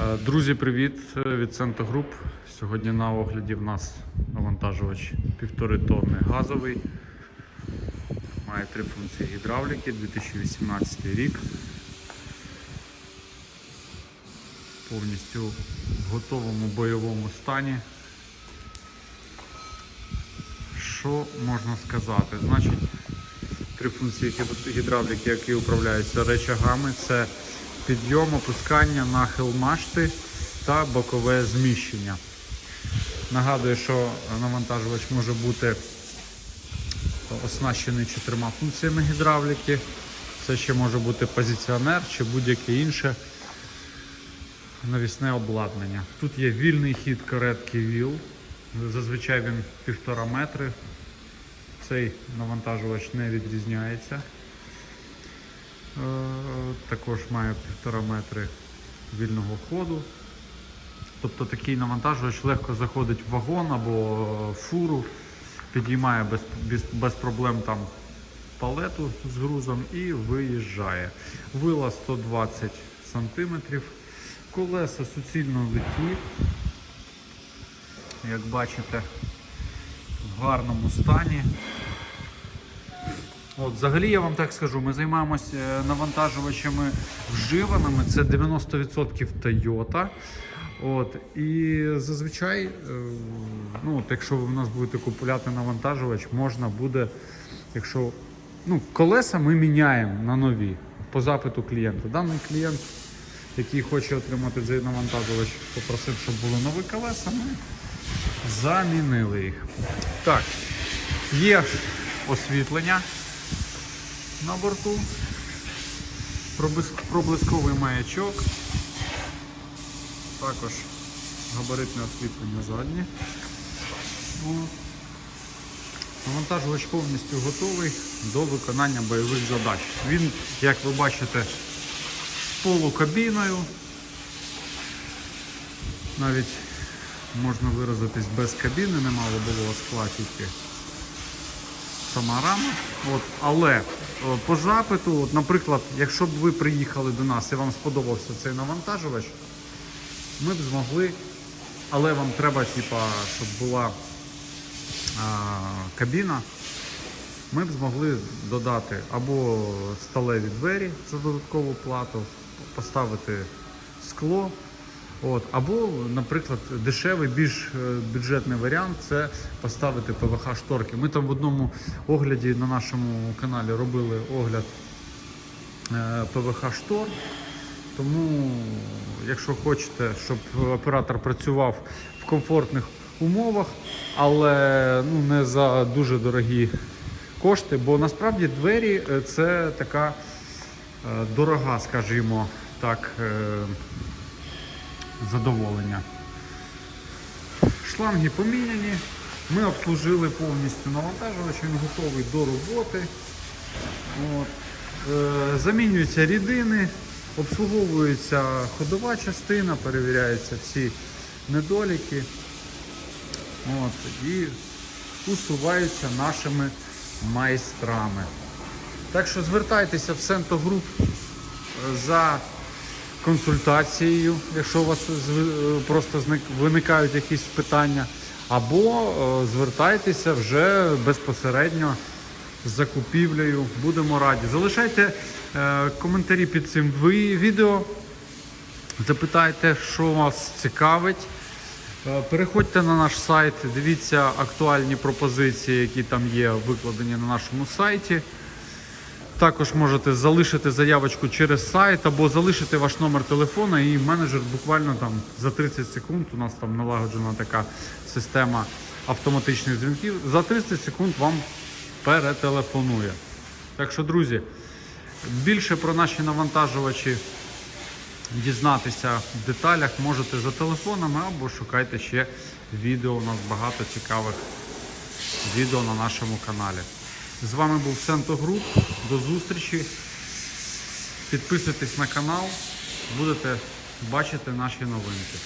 Е, Друзі, привіт е, від Центр Груп. Сьогодні на огляді в нас навантажувач півтори тонни газовий. Має три функції гідравліки, 2018 рік. Повністю в готовому бойовому стані. Що можна сказати? Значить, три функції гідравліки, які управляються речагами, це підйом, опускання, нахил машти та бокове зміщення. Нагадую, що навантажувач може бути оснащений чотирма функціями гідравліки. Це ще може бути позиціонер чи будь-яке інше навісне обладнання. Тут є вільний хід каретки ВІЛ. Зазвичай він півтора метри. Цей навантажувач не відрізняється. Е, Також має півтора метри вільного ходу. Тобто такий навантажувач легко заходить в вагон або фуру, підіймає без, без, без проблем там палету з грузом і виїжджає. Вила 120 см, колеса суцільно литі. Як бачите, в гарному стані. От, взагалі я вам так скажу, ми займаємося е, навантажувачами вживаними, це 90% Toyota. От, і зазвичай, е, ну, от, якщо ви в нас будете купувати навантажувач, можна буде, якщо ну, колеса ми міняємо на нові по запиту клієнта. Даний клієнт, який хоче отримати цей навантажувач, попросив, щоб були нові колеса, ми замінили їх. Так, є освітлення на борту, проблисковий маячок, також габаритне освітлення заднє. Навантажувач повністю готовий до виконання бойових задач. Він, як ви бачите, з полукабіною. Навіть можна виразитись без кабіни, немало було скла тільки сама рама. От, але е, по запиту, от, наприклад, якщо б ви приїхали до нас і вам сподобався цей навантажувач, ми б змогли, але вам треба, типа, щоб була а, кабіна, ми б змогли додати або сталеві двері за додаткову плату, поставити скло. От, або, наприклад, дешевий, більш е, бюджетний варіант це поставити ПВХ шторки. Ми там в одному огляді на нашому каналі робили огляд е, ПВХ штор. Тому, якщо хочете, щоб оператор працював в комфортних умовах, але ну, не за дуже дорогі кошти, бо насправді двері е, це така дорога, скажімо так, задоволення. Шланги поміняні. Ми обслужили повністю навантажувач, він готовий до роботи. От. Е, замінюються рідини, обслуговується ходова частина, перевіряються всі недоліки. От. І усуваються нашими майстрами. Так що звертайтеся в Сенто Груп е, за консультацією, якщо у вас е, просто виникають якісь питання, або е, звертайтеся вже безпосередньо з закупівлею. Будемо раді. Залишайте е, коментарі під цим відео. Запитайте, що вас цікавить. Переходьте на наш сайт, дивіться актуальні пропозиції, які там є викладені на нашому сайті. Також можете залишити заявочку через сайт або залишити ваш номер телефона, і менеджер буквально там за 30 секунд. У нас там налагоджена така система автоматичних дзвінків. За 30 секунд вам перетелефонує. Так що, друзі, більше про наші навантажувачі дізнатися в деталях можете за телефонами або шукайте ще відео. У нас багато цікавих відео на нашому каналі. З вами був Сенто Груп. До зустрічі. Підписуйтесь на канал, будете бачити наші новинки.